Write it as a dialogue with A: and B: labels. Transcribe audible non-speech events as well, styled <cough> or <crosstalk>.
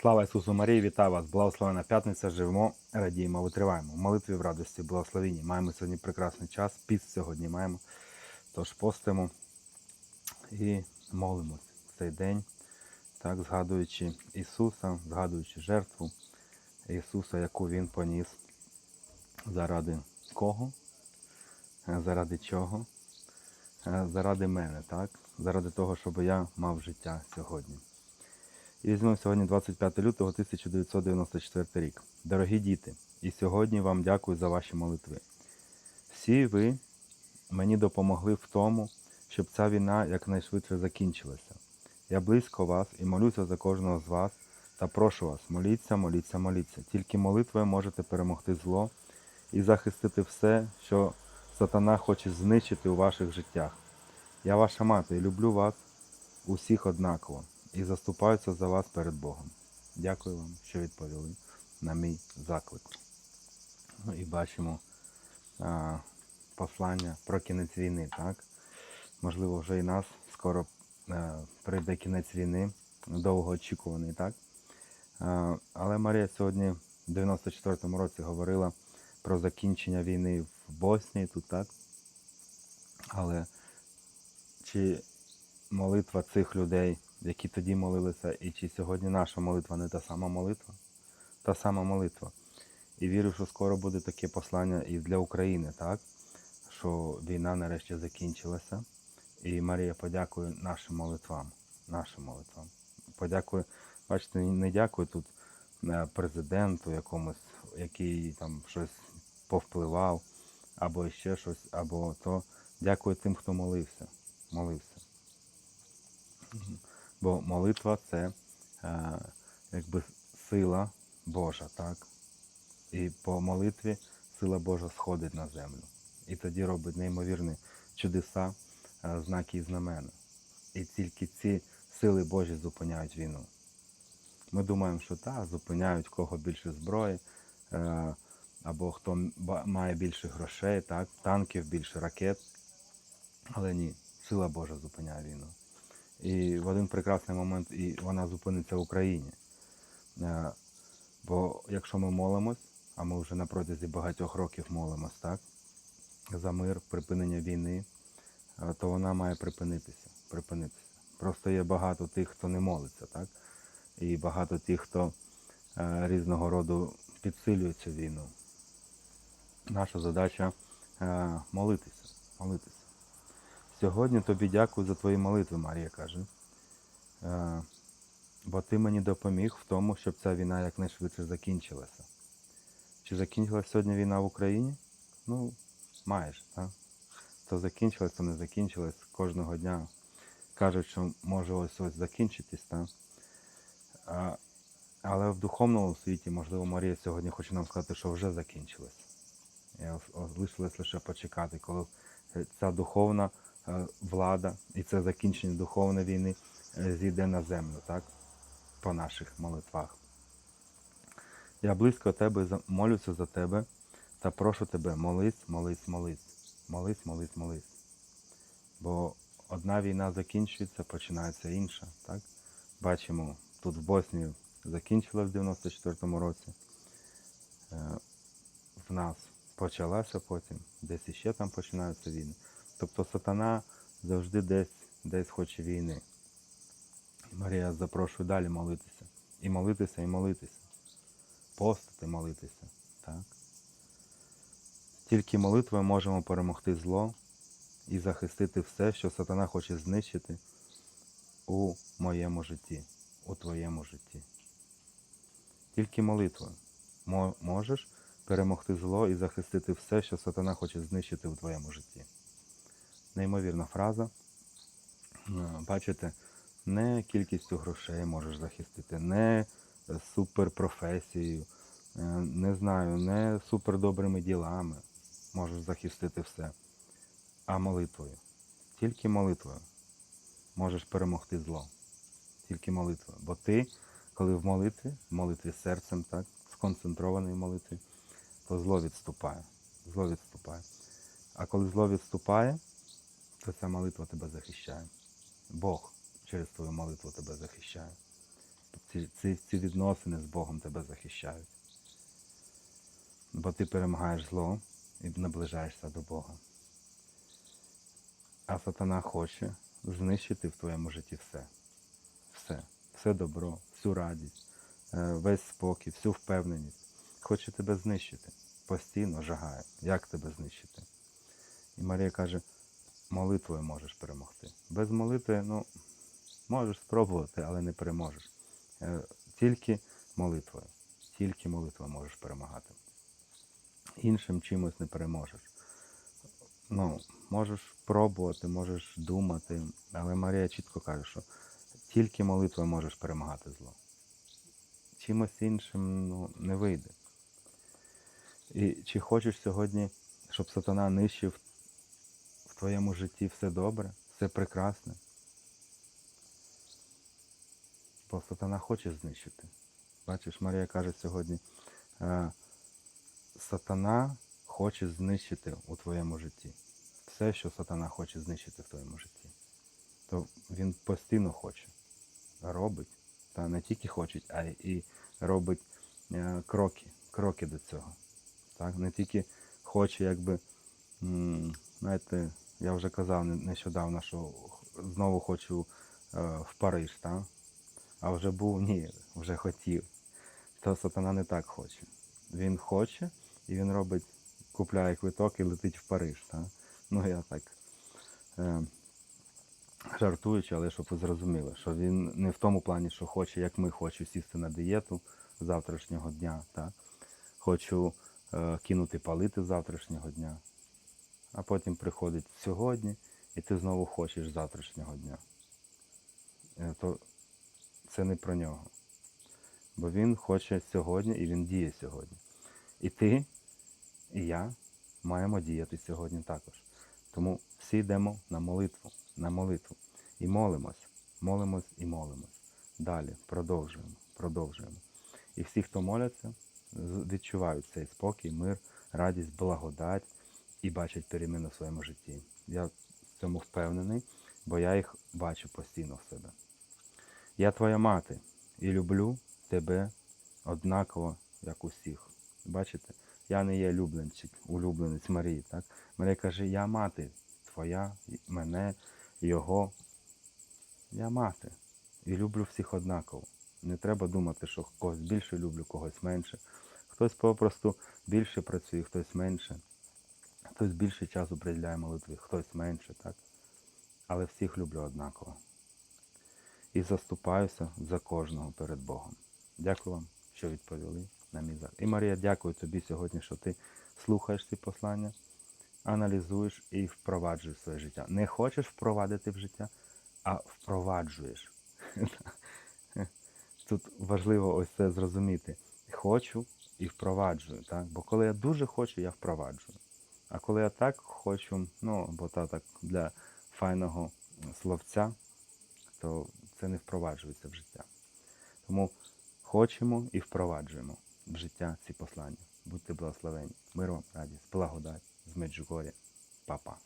A: Слава Ісусу Марії, вітаю вас! Благословена п'ятниця, живемо, радіємо, витриваємо. В молитві в радості, благословенні. Маємо сьогодні прекрасний час, піст сьогодні маємо. Тож постимо і молимось в цей день, так, згадуючи Ісуса, згадуючи жертву Ісуса, яку Він поніс. Заради кого? Заради чого? Заради мене, так? Заради того, щоб я мав життя сьогодні. І візьмемо сьогодні 25 лютого 1994 рік. Дорогі діти, і сьогодні вам дякую за ваші молитви. Всі ви мені допомогли в тому, щоб ця війна якнайшвидше закінчилася. Я близько вас і молюся за кожного з вас та прошу вас, моліться, моліться, моліться. Тільки молитвою можете перемогти зло і захистити все, що сатана хоче знищити у ваших життях. Я ваша мати і люблю вас усіх однаково і заступаюся за вас перед Богом. Дякую вам, що відповіли на мій заклик. Ну і бачимо а, послання про кінець війни, так? Можливо, вже і нас скоро а, прийде кінець війни, довго очікуваний, так? А, але Марія сьогодні в 94-му році говорила про закінчення війни в Боснії тут, так? Але чи молитва цих людей, які тоді молилися, і чи сьогодні наша молитва не та сама молитва? Та сама молитва. І вірю, що скоро буде таке послання і для України, так? Що війна нарешті закінчилася. І Марія подякує нашим молитвам. Нашим молитвам. Подякує, бачите, не дякую тут е, президенту якомусь, який там щось повпливав, або ще щось, або то. Дякую тим, хто молився. Молився. Бо молитва це е, якби сила Божа, так? І по молитві сила Божа сходить на землю. І тоді робить неймовірні чудеса, е, знаки і знамена. І тільки ці сили Божі зупиняють війну. Ми думаємо, що так, зупиняють кого більше зброї, е, або хто має більше грошей, так, танків, більше ракет. Але ні, сила Божа зупиняє війну. І в один прекрасний момент і вона зупиниться в Україні. Е, Бо якщо ми молимось, а ми вже на протязі багатьох років молимось, так, за мир, припинення війни, е, то вона має припинитися. припинитися. Просто є багато тих, хто не молиться, так? І багато тих, хто е, різного роду підсилює цю війну. Наша задача молитися, молитися. Сьогодні тобі дякую за твої молитви, Марія каже. Е, бо ти мені допоміг в тому, щоб ця війна якнайшвидше закінчилася. Чи закінчилася сьогодні війна в Україні? Ну, майже, так? То закінчилась, то не закінчилась. Кожного дня кажуть, що може ось ось закінчитись, так? Але в духовному світі, можливо, Марія сьогодні хоче нам сказати, що вже закінчилась. І ос- ос- лишилось лише почекати, коли ця духовна влада і це закінчення духовної війни е, зійде на землю, так? По наших молитвах. Я близько тебе молюся за тебе та прошу тебе, молись, молись, молись, молись, молись, молись. Бо одна війна закінчується, починається інша. Так? Бачимо, тут в Боснії закінчилась в 94-му році. Е, В нас почалася потім, десь іще там починаються війни. Тобто сатана завжди десь, десь хоче війни. Марія запрошує далі молитися. І молитися, і молитися. Постити, молитися. Так? Тільки молитвою можемо перемогти зло і захистити все, що сатана хоче знищити у моєму житті, у твоєму житті. Тільки молитвою можеш перемогти зло і захистити все, що сатана хоче знищити у твоєму житті. Неймовірна фраза. Е, Бачите, не кількістю грошей можеш захистити, не суперпрофесією, е, не знаю, не супердобрими ділами можеш захистити все, а молитвою. Тільки молитвою можеш перемогти зло. Тільки молитвою. Бо ти, коли в молитві, в молитві серцем, так, сконцентрований молитві, то зло відступає. Зло відступає. А коли зло відступає, то ця молитва тебе захищає. Бог через твою молитву тебе захищає. Ці, ці, ці відносини з Богом тебе захищають. Бо ти перемагаєш зло і наближаєшся до Бога. А сатана хоче знищити в твоєму житті все. Все. Все добро, всю радість, е, весь спокій, всю впевненість. Хоче тебе знищити. Постійно жагає. Як тебе знищити? І Марія каже, молитвою можеш перемогти. Без молитви, ну, можеш спробувати, але не переможеш. Е, Тільки молитвою. Тільки молитвою можеш перемагати. Іншим чимось не переможеш. Ну, можеш пробувати, можеш думати, але Марія чітко каже, що тільки молитвою можеш перемагати зло. Чимось іншим ну, не вийде. І чи хочеш сьогодні, щоб сатана нищив в твоєму житті все добре, все прекрасне? Бо сатана хоче знищити. Бачиш, Марія каже сьогодні, е, сатана хоче знищити у твоєму житті. Все, що сатана хоче знищити в твоєму житті. То він постійно хоче, робить, та не тільки хоче, а і робить е, кроки, кроки до цього. Так? Не тільки хоче, якби, знаєте, я вже казав нещодавно, що знову хочу е, в Париж, так? а вже був, ні, вже хотів. То сатана не так хоче. Він хоче і він робить, купляє квиток і летить в Париж. Так? Ну я так е, жартуючи, але щоб ви зрозуміли, що він не в тому плані, що хоче, як ми хочу сісти на дієту завтрашнього дня. Так? Хочу е, кинути палити завтрашнього дня. А потім приходить сьогодні, і ти знову хочеш завтрашнього дня. Е, то це не про нього. Бо він хоче сьогодні і він діє сьогодні. І ти, і я маємо діяти сьогодні також. Тому всі йдемо на молитву, на молитву. І молимось, молимось і молимось. Далі продовжуємо, продовжуємо. І всі, хто моляться, відчувають цей спокій, мир, радість, благодать і бачать переміну в своєму житті. Я в цьому впевнений, бо я їх бачу постійно в себе. Я твоя мати і люблю тебе однаково, як усіх. Бачите? Я не є улюбленчик, улюбленець Марії. Так? Марія каже, я мати твоя, мене, його. Я мати. І люблю всіх однаково. Не треба думати, що когось більше люблю, когось менше. Хтось попросту більше працює, хтось менше. Хтось більше часу приділяє молитві, хтось менше, так? Але всіх люблю однаково і заступаюся за кожного перед Богом. Дякую вам, що відповіли на мій запит. І Марія, дякую тобі сьогодні, що ти слухаєш ці послання, аналізуєш і впроваджуєш своє життя. Не хочеш впровадити в життя, а впроваджуєш. <laughs> Тут важливо ось це зрозуміти. Хочу і впроваджую. Так? Бо коли я дуже хочу, я впроваджую. А коли я так хочу, ну, бо та так для файного словця, то це не впроваджується в життя. Тому хочемо і впроваджуємо в життя ці послання. Будьте благословені. миром, радість, благодать з Меджугоря. Па-па.